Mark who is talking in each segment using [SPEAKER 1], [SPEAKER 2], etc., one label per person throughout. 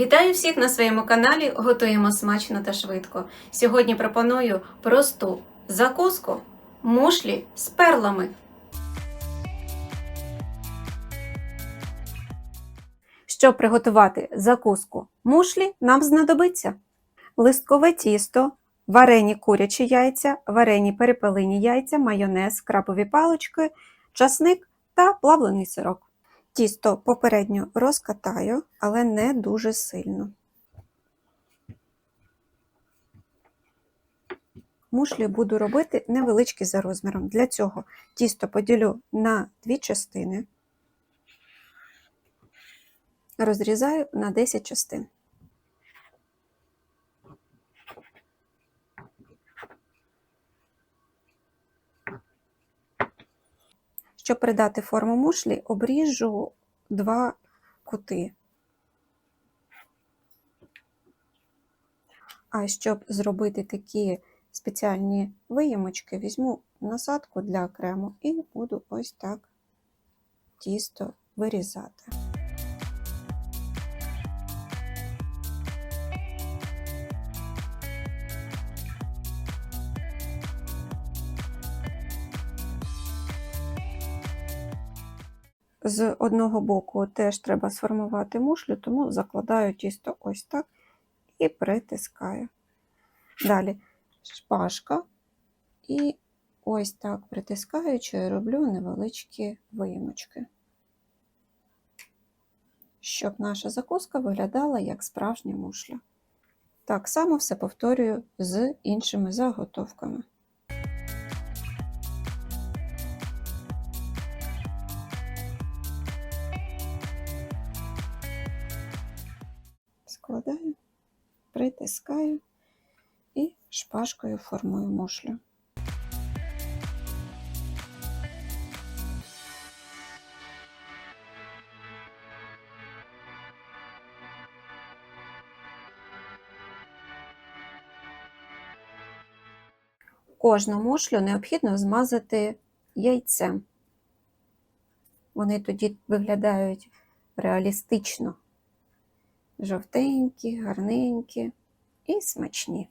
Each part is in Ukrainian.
[SPEAKER 1] Вітаю всіх на своєму каналі. Готуємо смачно та швидко. Сьогодні пропоную просту закуску мушлі з перлами. Щоб приготувати закуску мушлі, нам знадобиться листкове тісто, варені курячі яйця, варені перепелині яйця, майонез, крапові палички, часник та плавлений сирок. Тісто попередньо розкатаю, але не дуже сильно. Мушлі буду робити невеличкі за розміром. Для цього тісто поділю на дві частини, розрізаю на 10 частин. Щоб придати форму мушлі, обріжу два кути. А щоб зробити такі спеціальні виємочки, візьму насадку для крему і буду ось так тісто вирізати. З одного боку теж треба сформувати мушлю, тому закладаю тісто ось так і притискаю. Далі шпажка і ось так притискаючи, роблю невеличкі виємочки, щоб наша закуска виглядала як справжня мушля. Так само все повторюю з іншими заготовками. Складаю, притискаю і шпажкою формую мушлю. Кожну мушлю необхідно змазати яйцем. Вони тоді виглядають реалістично жовтенькі, гарненькі і смачні.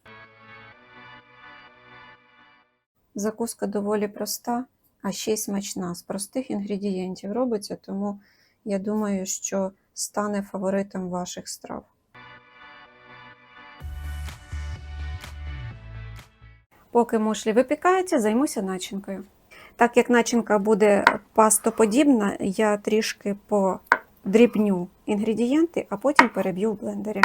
[SPEAKER 1] Закуска доволі проста, а ще й смачна. З простих інгредієнтів робиться, тому я думаю, що стане фаворитом ваших страв. Поки мушлі випікаються, займуся начинкою. Так як начинка буде пастоподібна, я трішки по дрібню інгредієнти, а потім переб'ю в блендері.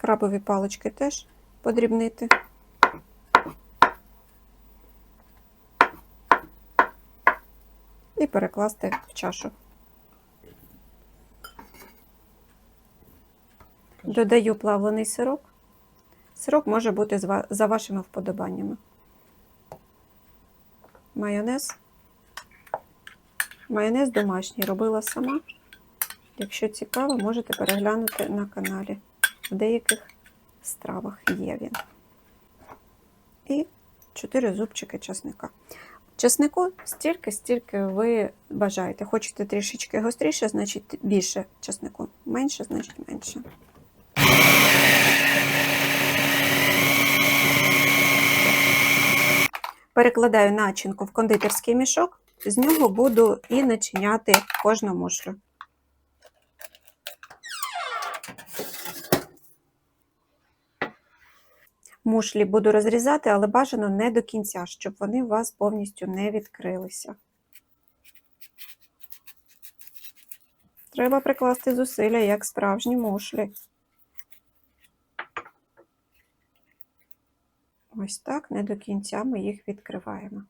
[SPEAKER 1] Крабові палички теж подрібнити. І перекласти в чашу. Додаю плавлений сирок. Сирок може бути за вашими вподобаннями майонез. Майонез домашній робила сама. Якщо цікаво, можете переглянути на каналі. В деяких стравах є він. І 4 зубчики чесника. Чеснику стільки, стільки ви бажаєте. Хочете трішечки гостріше, значить більше чеснику. Менше, значить менше. Перекладаю начинку в кондитерський мішок, з нього буду і начиняти кожну мушлю. Мушлі буду розрізати, але бажано не до кінця, щоб вони у вас повністю не відкрилися. Треба прикласти зусилля, як справжні мушлі. Ось так, не до кінця ми їх відкриваємо.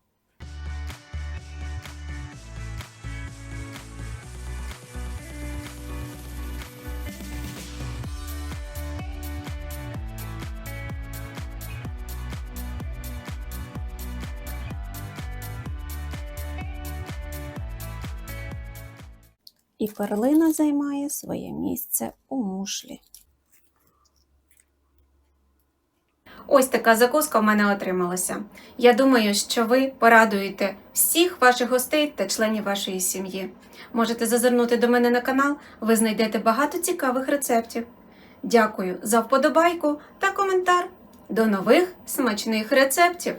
[SPEAKER 1] І перлина займає своє місце у мушлі.
[SPEAKER 2] Ось така закуска в мене отрималася. Я думаю, що ви порадуєте всіх ваших гостей та членів вашої сім'ї. Можете зазирнути до мене на канал, ви знайдете багато цікавих рецептів. Дякую за вподобайку та коментар. До нових смачних рецептів!